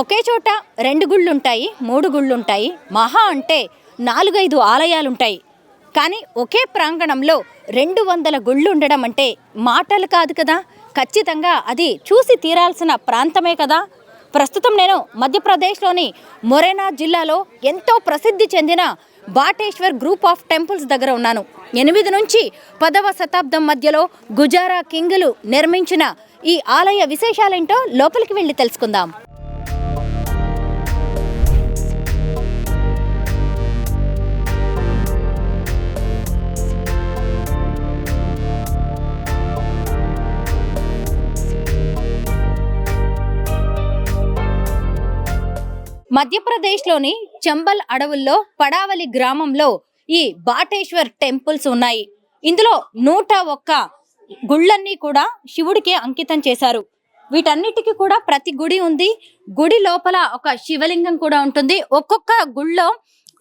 ఒకే చోట రెండు గుళ్ళుంటాయి మూడు గుళ్ళుంటాయి. మహా అంటే నాలుగైదు ఆలయాలుంటాయి. కానీ ఒకే ప్రాంగణంలో రెండు వందల గుళ్ళు ఉండడం అంటే మాటలు కాదు కదా. ఖచ్చితంగా అది చూసి తీరాల్సిన ప్రాంతమే కదా. ప్రస్తుతం నేను మధ్యప్రదేశ్లోని మొరేనా జిల్లాలో ఎంతో ప్రసిద్ధి చెందిన బాటేశ్వర్ గ్రూప్ ఆఫ్ టెంపుల్స్ దగ్గర ఉన్నాను. ఎనిమిది నుంచి పదవ శతాబ్దం మధ్యలో గుజారా కింగులు నిర్మించిన ఈ ఆలయ విశేషాలేంటో లోపలికి వెళ్ళి తెలుసుకుందాం. మధ్యప్రదేశ్లోని చంబల్ అడవుల్లో పడావలి గ్రామంలో ఈ బాటేశ్వర్ టెంపుల్స్ ఉన్నాయి. ఇందులో నూట ఒక్క గుళ్ళన్నీ కూడా శివుడికి అంకితం చేశారు. వీటన్నిటికీ కూడా ప్రతి గుడి ఉంది. గుడి లోపల ఒక శివలింగం కూడా ఉంటుంది. ఒక్కొక్క గుళ్ళో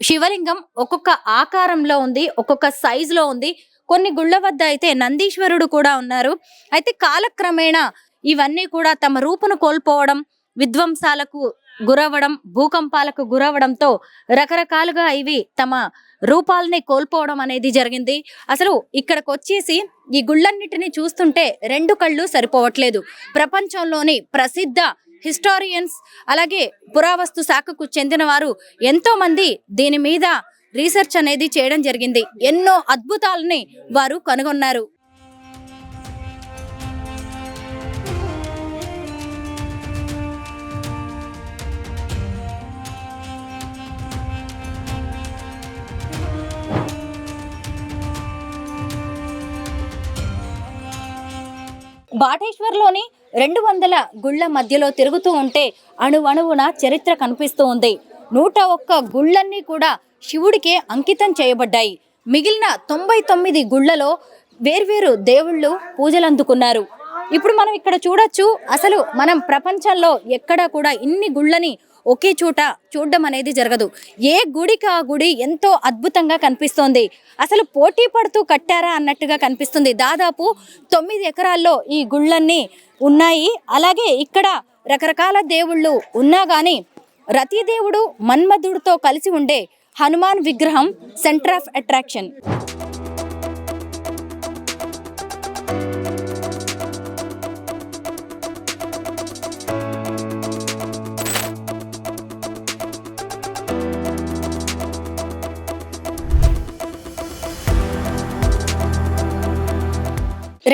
శివలింగం ఒక్కొక్క ఆకారంలో ఉంది ఒక్కొక్క సైజులో ఉంది. కొన్ని గుళ్ళ వద్ద అయితే నందీశ్వరుడు కూడా ఉన్నారు. అయితే కాలక్రమేణా ఇవన్నీ కూడా తమ రూపును కోల్పోవడం విధ్వంసాలకు గురవడం భూకంపాలకు గురవడంతో రకరకాలుగా ఇవి తమ రూపాలని కోల్పోవడం అనేది జరిగింది. అసలు ఇక్కడికి వచ్చేసి ఈ గుళ్ళన్నిటిని చూస్తుంటే రెండు కళ్ళు సరిపోవట్లేదు. ప్రపంచంలోని ప్రసిద్ధ హిస్టారియన్స్ అలాగే పురావస్తు శాఖకు చెందిన వారు ఎంతోమంది దీని మీద రీసెర్చ్ అనేది చేయడం జరిగింది. ఎన్నో అద్భుతాలని వారు కనుగొన్నారు. బాటేశ్వర్లోని రెండు వందల గుళ్ళ మధ్యలో తిరుగుతూ ఉంటే అణువణువున చరిత్ర కనిపిస్తూ ఉంది. నూట ఒక్క గుళ్ళన్నీ కూడా శివుడికే అంకితం చేయబడ్డాయి. మిగిలిన తొంభై తొమ్మిది గుళ్ళలో వేర్వేరు దేవుళ్ళు పూజలు అందుకున్నారు ఇప్పుడు మనం ఇక్కడ చూడొచ్చు అసలు మనం ప్రపంచంలో ఎక్కడా కూడా ఇన్ని గుళ్ళని ఒకే చోట చూడడం అనేది జరగదు. ఏ గుడికి ఆ గుడి ఎంతో అద్భుతంగా కనిపిస్తోంది. అసలు పోటీ పడుతూ కట్టారా అన్నట్టుగా కనిపిస్తుంది. దాదాపు తొమ్మిది ఎకరాల్లో ఈ గుళ్ళన్నీ ఉన్నాయి. అలాగే ఇక్కడ రకరకాల దేవుళ్ళు ఉన్నా కానీ రతిదేవుడు మన్మధుడితో కలిసి ఉండే హనుమాన్ విగ్రహం సెంటర్ ఆఫ్ అట్రాక్షన్.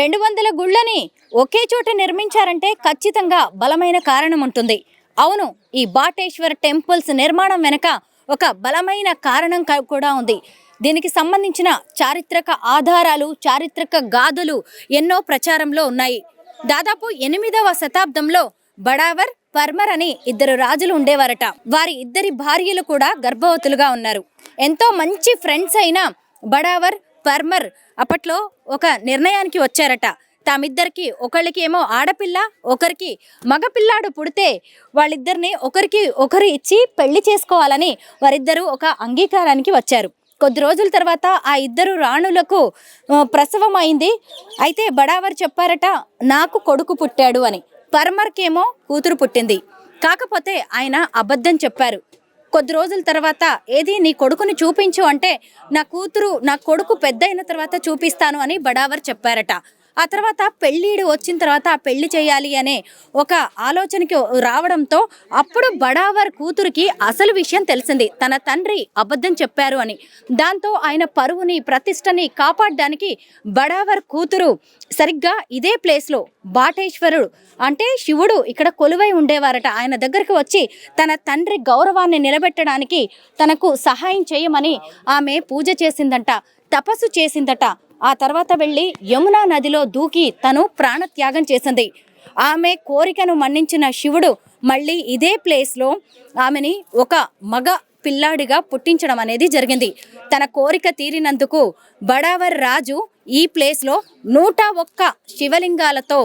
రెండు వందల గుళ్ళని ఒకే చోట నిర్మించారంటే ఖచ్చితంగా బలమైన కారణం ఉంటుంది అవును ఈ బాటేశ్వర్ టెంపుల్స్ నిర్మాణం వెనుక ఒక బలమైన కారణం కూడా ఉంది. దీనికి సంబంధించిన చారిత్రక ఆధారాలు చారిత్రక గాథలు ఎన్నో ప్రచారంలో ఉన్నాయి. దాదాపు ఎనిమిదవ శతాబ్దంలో బడావర్ పర్మర్ అని ఇద్దరు రాజులు ఉండేవారట. వారి ఇద్దరి భార్యలు కూడా గర్భవతులుగా ఉన్నారు. ఎంతో మంచి ఫ్రెండ్స్ అయిన బడావర్ పర్మర్ అప్పట్లో ఒక నిర్ణయానికి వచ్చారట. తామిద్దరికి ఒకళ్ళకి ఏమో ఆడపిల్ల ఒకరికి మగపిల్లాడు పుడితే వాళ్ళిద్దరిని ఒకరికి ఒకరు ఇచ్చి పెళ్ళి చేసుకోవాలని వారిద్దరూ ఒక అంగీకారానికి వచ్చారు. కొద్ది రోజుల తర్వాత ఆ ఇద్దరు రాణులకు ప్రసవం అయింది అయితే బడావర్ చెప్పారట నాకు కొడుకు పుట్టాడు అని. పర్మర్కేమో కూతురు పుట్టింది. కాకపోతే ఆయన అబద్ధం చెప్పారు. కొద్ది రోజుల తర్వాత ఏది నీ కొడుకుని చూపించు అంటే నా కూతురు నా కొడుకు పెద్ద అయిన తర్వాత చూపిస్తాను అని బడావర్ చెప్పారట. ఆ తర్వాత పెళ్ళిడు వచ్చిన తర్వాత ఆ పెళ్ళి చేయాలి అనే ఒక ఆలోచనకి రావడంతో అప్పుడు బడావర్ కూతురికి అసలు విషయం తెలిసింది. తన తండ్రి అబద్ధం చెప్పారు అని. దాంతో ఆయన పరువుని ప్రతిష్టని కాపాడడానికి బడావర్ కూతురు సరిగ్గా ఇదే ప్లేస్లో బాటేశ్వరుడు అంటే శివుడు ఇక్కడ కొలువై ఉండేవారట. ఆయన దగ్గరికి వచ్చి తన తండ్రి గౌరవాన్ని నిలబెట్టడానికి తనకు సహాయం చేయమని ఆమె పూజ చేసిందంట తపస్సు చేసిందట. ఆ తర్వాత వెళ్ళి యమునా నదిలో దూకి తను ప్రాణత్యాగం చేసింది. ఆమె కోరికను మన్నించిన శివుడు మళ్ళీ ఇదే ప్లేస్లో ఆమెని ఒక మగ పిల్లాడిగా పుట్టించడం అనేది జరిగింది. తన కోరిక తీరినందుకు బడావర్ రాజు ఈ ప్లేస్లో నూట ఒక్క శివలింగాలతో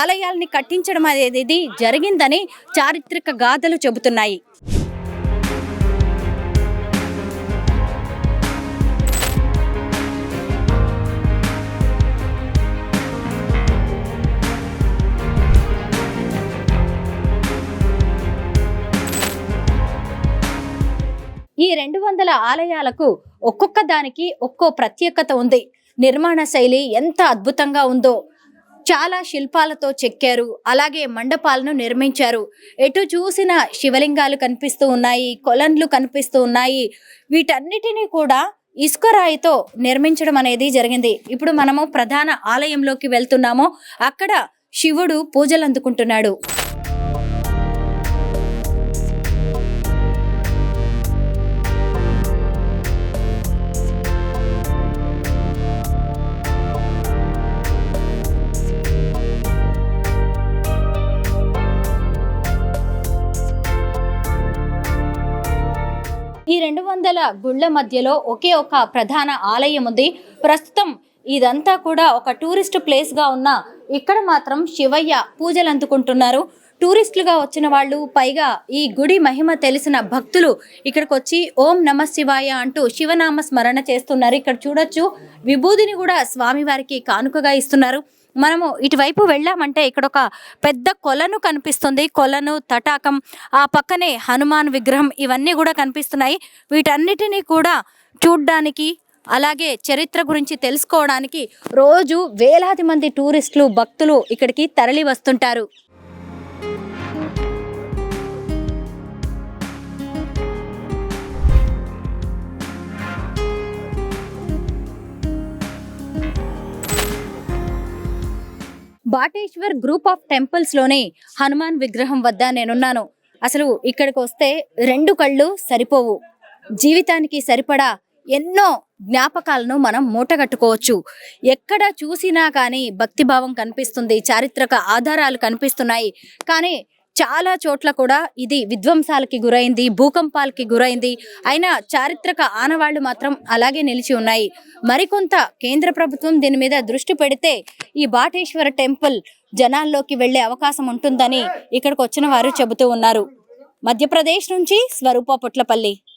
ఆలయాల్ని కట్టించడం అనేది జరిగిందని చారిత్రక గాథలు చెబుతున్నాయి. ఈ రెండు వందల ఆలయాలకు ఒక్కొక్క దానికి ఒక్కో ప్రత్యేకత ఉంది. నిర్మాణ శైలి ఎంత అద్భుతంగా ఉందో. చాలా శిల్పాలతో చెక్కారు. అలాగే మండపాలను నిర్మించారు. ఎటు చూసిన శివలింగాలు కనిపిస్తూ ఉన్నాయి. కొలన్లు కనిపిస్తూ ఉన్నాయి. వీటన్నిటినీ కూడా ఇసుక రాయితో నిర్మించడం అనేది జరిగింది. ఇప్పుడు మనము ప్రధాన ఆలయంలోకి వెళ్తున్నాము. అక్కడ శివుడు పూజలు అందుకుంటున్నాడు ఈ రెండు వందల గుళ్ళ మధ్యలో ఒకే ఒక ప్రధాన ఆలయం ఉంది. ప్రస్తుతం ఇదంతా కూడా ఒక టూరిస్ట్ ప్లేస్గా ఉన్న ఇక్కడ మాత్రం శివయ్య పూజలు అందుకుంటున్నారు. టూరిస్టులుగా వచ్చిన వాళ్ళు పైగా ఈ గుడి మహిమ తెలిసిన భక్తులు ఇక్కడికి వచ్చి ఓం నమ శివాయ అంటూ శివనామ స్మరణ చేస్తున్నారు. ఇక్కడ చూడొచ్చు విభూదిని కూడా స్వామివారికి కానుకగా ఇస్తున్నారు. మనము ఇటువైపు వెళ్ళామంటే ఇక్కడ ఒక పెద్ద కొలను కనిపిస్తుంది. కొలను తటాకం ఆ పక్కనే హనుమాన్ విగ్రహం ఇవన్నీ కూడా కనిపిస్తున్నాయి. వీటన్నిటినీ కూడా చూడ్డానికి అలాగే చరిత్ర గురించి తెలుసుకోవడానికి రోజు వేలాది మంది టూరిస్టులు భక్తులు ఇక్కడికి తరలి వస్తుంటారు బాటేశ్వర్ గ్రూప్ ఆఫ్ టెంపుల్స్లోనే హనుమాన్ విగ్రహం వద్ద నేనున్నాను. అసలు ఇక్కడికి వస్తే రెండు కళ్ళు సరిపోవు. జీవితానికి సరిపడా ఎన్నో జ్ఞాపకాలను మనం మూటగట్టుకోవచ్చు. ఎక్కడ చూసినా కానీ భక్తిభావం కనిపిస్తుంది చారిత్రక ఆధారాలు కనిపిస్తున్నాయి. కానీ చాలా చోట్ల కూడా ఇది విధ్వంసాలకి గురైంది భూకంపాలకి గురైంది. అయినా చారిత్రక ఆనవాళ్ళు మాత్రం అలాగే నిలిచి ఉన్నాయి. మరికొంత కేంద్ర ప్రభుత్వం దీని మీద దృష్టి పెడితే ఈ బాటేశ్వర టెంపుల్ జనాల్లోకి వెళ్ళే అవకాశం ఉంటుందని ఇక్కడికి వచ్చిన వారు చెబుతూ ఉన్నారు. మధ్యప్రదేశ్ నుంచి స్వరూప పుట్లపల్లి.